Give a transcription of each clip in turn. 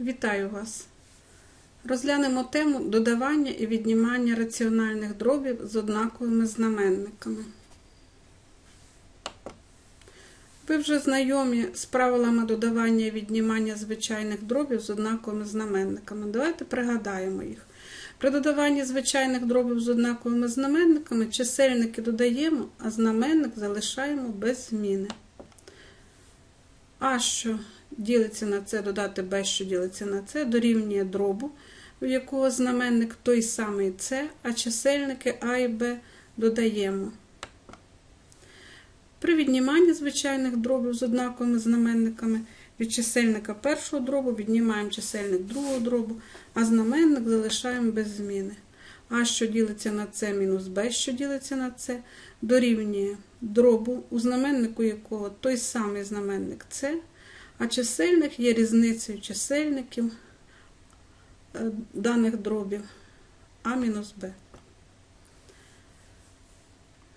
Вітаю вас! Розглянемо тему додавання і віднімання раціональних дробів з однаковими знаменниками. Ви вже знайомі з правилами додавання і віднімання звичайних дробів з однаковими знаменниками. Давайте пригадаємо їх. При додаванні звичайних дробів з однаковими знаменниками чисельники додаємо, а знаменник залишаємо без зміни. А що ділиться на це, додати Б, що ділиться на це, дорівнює дробу, у якого знаменник той самий С, а чисельники А і Б додаємо. При відніманні звичайних дробів з однаковими знаменниками від чисельника першого дробу віднімаємо чисельник другого дробу, а знаменник залишаємо без зміни. А що ділиться на С мінус Б, що ділиться на С, дорівнює дробу, у знаменнику якого той самий знаменник С, а чисельник є різницею чисельників е, даних дробів А мінус Б.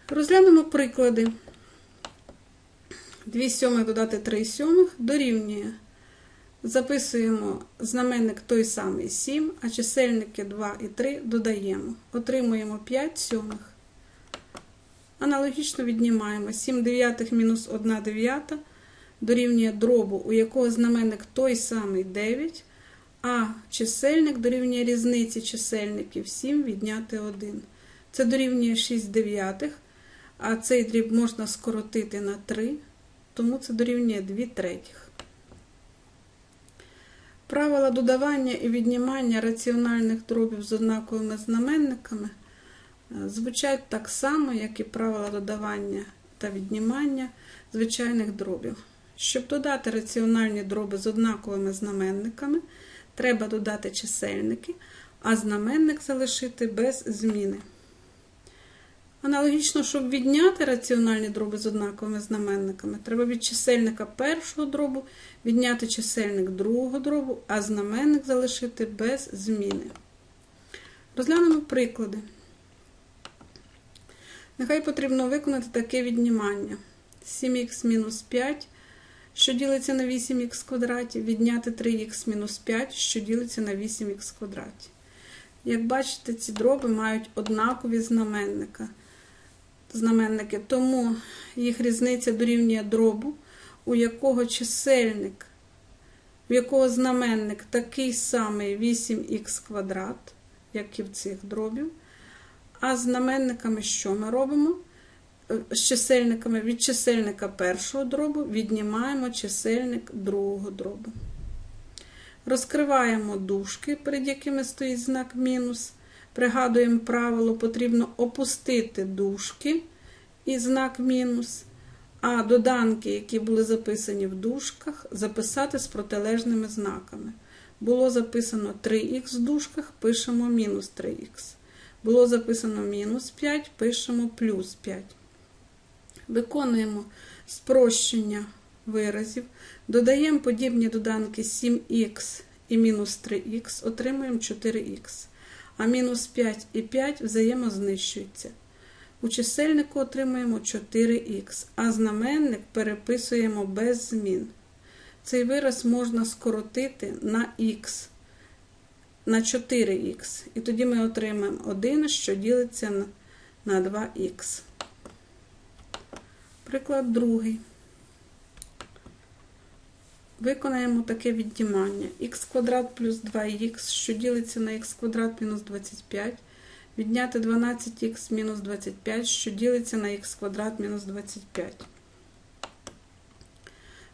Розглянемо приклади. 2 сьомих додати 3 сьомих дорівнює. Записуємо знаменник той самий 7, а чисельники 2 і 3 додаємо. Отримуємо 5 сьомих. Аналогічно віднімаємо 7 дев'ятих мінус 1 дев'ята дорівнює дробу, у якого знаменник той самий 9, а чисельник дорівнює різниці чисельників 7 відняти 1. Це дорівнює 6 дев'ятих, а цей дріб можна скоротити на 3, тому це дорівнює 2 третіх. Правила додавання і віднімання раціональних дробів з однаковими знаменниками звучать так само, як і правила додавання та віднімання звичайних дробів. Щоб додати раціональні дроби з однаковими знаменниками, треба додати чисельники, а знаменник залишити без зміни. Аналогічно, щоб відняти раціональні дроби з однаковими знаменниками, треба від чисельника першого дробу відняти чисельник другого дробу, а знаменник залишити без зміни. Розглянемо приклади. Нехай потрібно виконати таке віднімання. 7х мінус 5, що ділиться на 8х квадраті, відняти 3х мінус 5, що ділиться на 8х квадраті. Як бачите, ці дроби мають однакові знаменника. знаменники, тому їх різниця дорівнює дробу, у якого чисельник, у якого знаменник такий самий 8х квадрат, як і в цих дробів. А знаменниками що ми робимо? З чисельниками від чисельника першого дробу віднімаємо чисельник другого дробу. Розкриваємо дужки, перед якими стоїть знак мінус. Пригадуємо правило, потрібно опустити дужки і знак мінус, а доданки, які були записані в дужках, записати з протилежними знаками. Було записано 3х в дужках, пишемо мінус 3х. Було записано мінус 5, пишемо плюс 5. Виконуємо спрощення виразів. Додаємо подібні доданки 7х і мінус 3х, отримуємо 4х. А мінус 5 і 5 взаємознищуються. У чисельнику отримуємо 4х, а знаменник переписуємо без змін. Цей вираз можна скоротити на х на 4х. І тоді ми отримаємо 1, що ділиться на 2х. Приклад другий. Виконаємо таке віднімання. х квадрат плюс 2х, що ділиться на х квадрат мінус 25. Відняти 12х мінус 25, що ділиться на х квадрат мінус 25.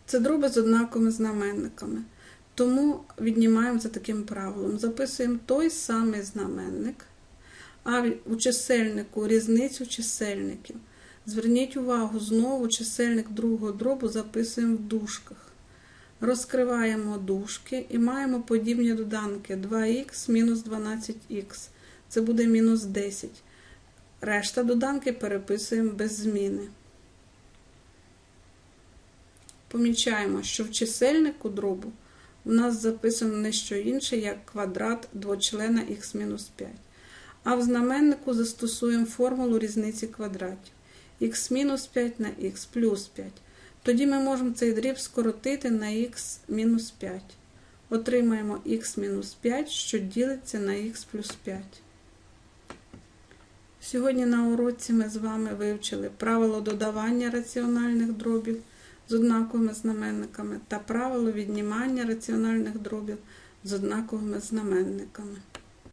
Це дроби з однаковими знаменниками. Тому віднімаємо за таким правилом. Записуємо той самий знаменник, а у чисельнику різницю чисельників. Зверніть увагу, знову чисельник другого дробу записуємо в дужках. Розкриваємо дужки і маємо подібні доданки 2х мінус 12х. Це буде мінус 10. Решта доданки переписуємо без зміни. Помічаємо, що в чисельнику дробу у нас записано не що інше, як квадрат двочлена х-5. А в знаменнику застосуємо формулу різниці квадратів х-5 на х плюс 5. Тоді ми можемо цей дріб скоротити на х-5. отримаємо х мінус 5, що ділиться на х плюс 5. Сьогодні на уроці ми з вами вивчили правило додавання раціональних дробів з однаковими знаменниками та правило віднімання раціональних дробів з однаковими знаменниками.